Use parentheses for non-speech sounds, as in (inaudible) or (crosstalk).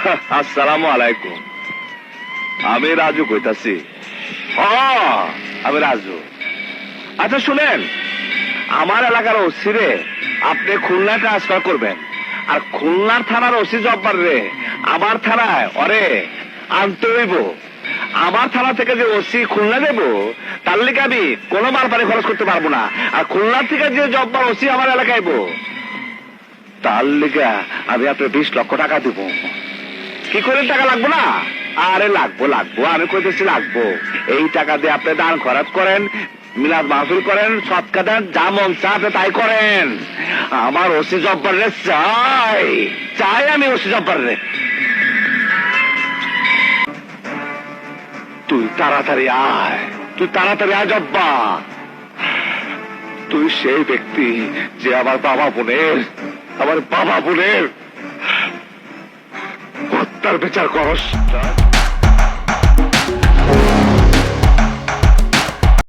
(laughs) আসসালামু আলাইকুম আমি রাজু কইতাছি। আমি রাজু। আচ্ছা শুনেন, আমার এলাকার ওসি রে আপনি খুলনা ট্রান্সফার করবেন। আর খুলনার থানার ওসি জব্বার রে, আমার থানায় অরে আনতে হইব। আমার থানা থেকে যে ওসি খুলনা দেব, তার লিগে আমি কোনো বারবারে খরচ করতে পারব না। আর খুলনার থেকে যে জব্বার ওসি আমার এলাকায় তার লিগা আমি আপনার বিশ লক্ষ টাকা দিব। কি করে টাকা লাগবো না? আরে লাগবো লাগবো, আমি কইতেছি লাগবো। এই টাকা দিয়ে আপনি দান খরচ করেন, মিলাদ মাহফিল করেন সৎকা দেন, যা মন চা আপনি তাই করেন। আমার ওসি জব্বার রে, চাই চাই আমি ওসি জব্বার রে। তুই তাড়াতাড়ি আয়, তুই তাড়াতাড়ি আয় জব্বা। তুই সেই ব্যক্তি যে আমার বাবা বোনের, আমার বাবা বোনের হত্যার বিচার করস।